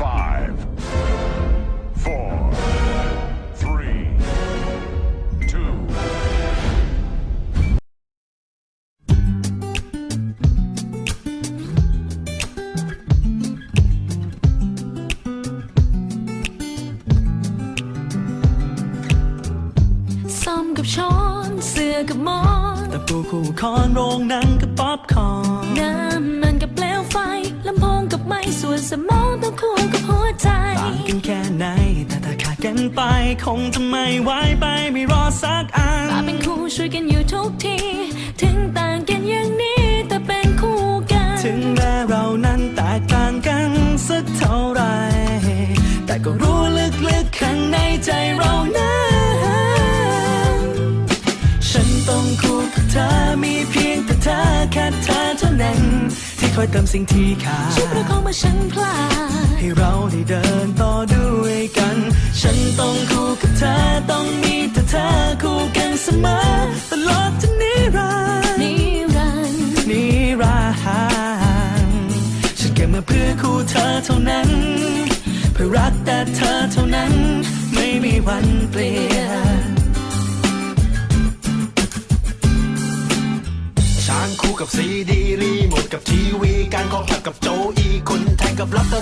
Five, four, three, two, ซ้อมกับช้อนเสือกับหมอนตะปูคู่คอนโรงหนังกับป๊อปคอร์นน้ ส่วนสมองต้องคู่กับหัวใจต่างกันแค่ไหน แต่ถ้าขาดกันไป คงจะไม่ไหวไปไม่รอสักอันมาเป็นคู่ช่วยกันอยู่ทุกที ถึงต่างกันอย่างนี้ แต่เป็นคู่กัน ถึงแม้เรานั้นแตกต่างกันสักเท่าไหรแต่ก็รู้ลึกๆข้างในใจเรานั้นฉันต้องคู่กับเธอมีเพียง ที่คอยเติมสิ่งที่ขาดชุดประคองเมื่อฉันพลาดให้เราได้เดินต่อด้วยกัน ฉันต้องคู่กับเธอต้องมีแต่เธอคู่กันเสมอตลอดจนนิรันดร์นิรันดร์นิรันดร์ฉันเกิดมาเพื่อคู่เธอเท่านั้น เพื่อรักแต่เธอเท่านั้น ไม่มีวันเปลี่ยน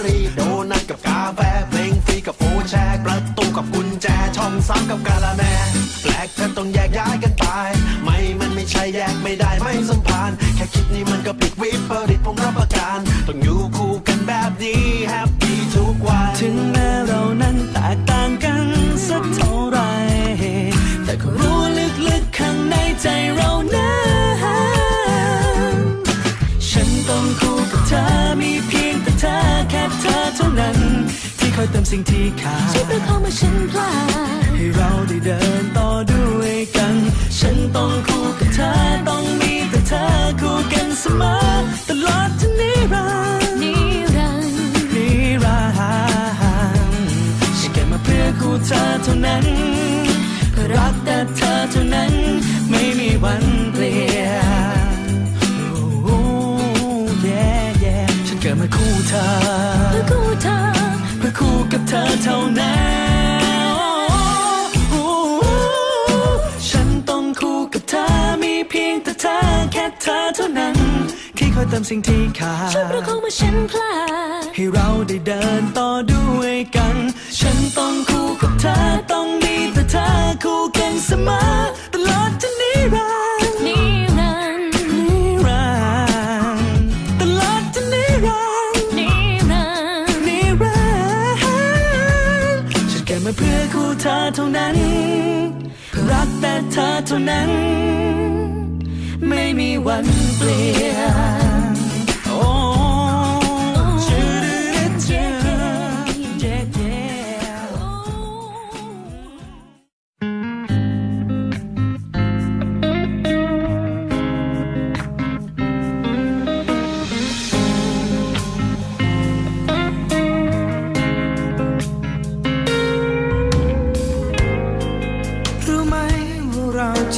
รี่โดนัทกับกาแฟเพลงฟรีกับโฟแชร์ประตูกับกุญแจช่องสามกับกาละแมแปลกแทบต้องแยกย้ายกันไปไม่มันไม่ใช่แยกไม่ได้ไม่สัมพันธ์แค่คิดนี่ อยเติมสิ่งที่ขาดชุดประคองเมื่อฉันพลาดให้เราได้เดินต่อด้วยกัน ฉันต้องคู่กับเธอต้องมีแต่เธอคู่กันเสมอตลอดจนนิรันดร์นิรันดร์นิรันดร์ฉันเกิดมาเพื่อคู่เธอเท่านั้น เธอเท่านั้นโอ้โหฉันต้องคู่กับเธอมีเพียงแต่เธอแค่เธอเท่านั้นที่คอยเติมสิ่งที่ขาดชุดประคองมื่อฉันพลาดให้เราได้เดินต่อด้วยกัน ฉันต้องคู่กับเธอต้องมีแต่เธอคู่กันเสมอตลอดจนนิรันดร์ เท่านั้น รักแต่เธอเท่านั้น ไม่มีวันเปลี่ยน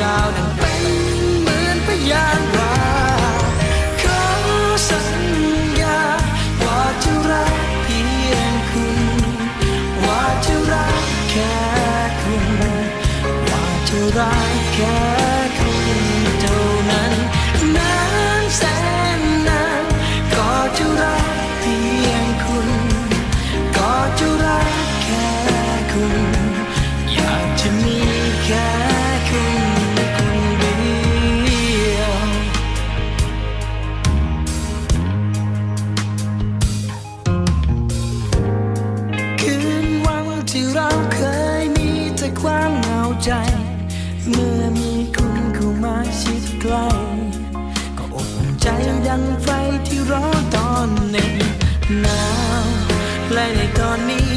ดาวนั้นเป็นเหมือนพยานว่าขอสัญญาว่าจะรักเพียงคุณ ว่าจะรักแค่คุณ ว่าจะรักแค่ ดังไฟที่ร้อนตอนหน็บหนาวและในตอนนี้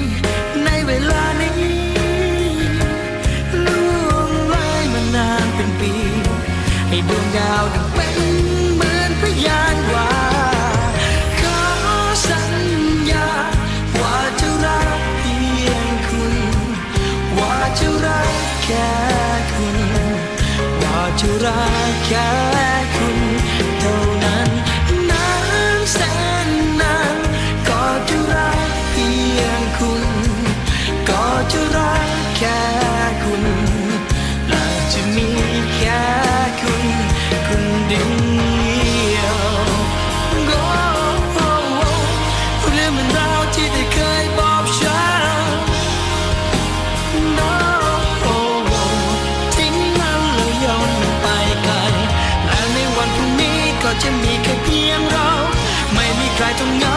ในเวลานี้ล่วงเลยมานานเป็นปี ให้ดวงดาวดังเป็นเหมือนพยานว่าขอสัญญา ว่าจะรักเพียงคุณ ว่าจะรักแค่คุณ ว่าจะรักแค่ ลแ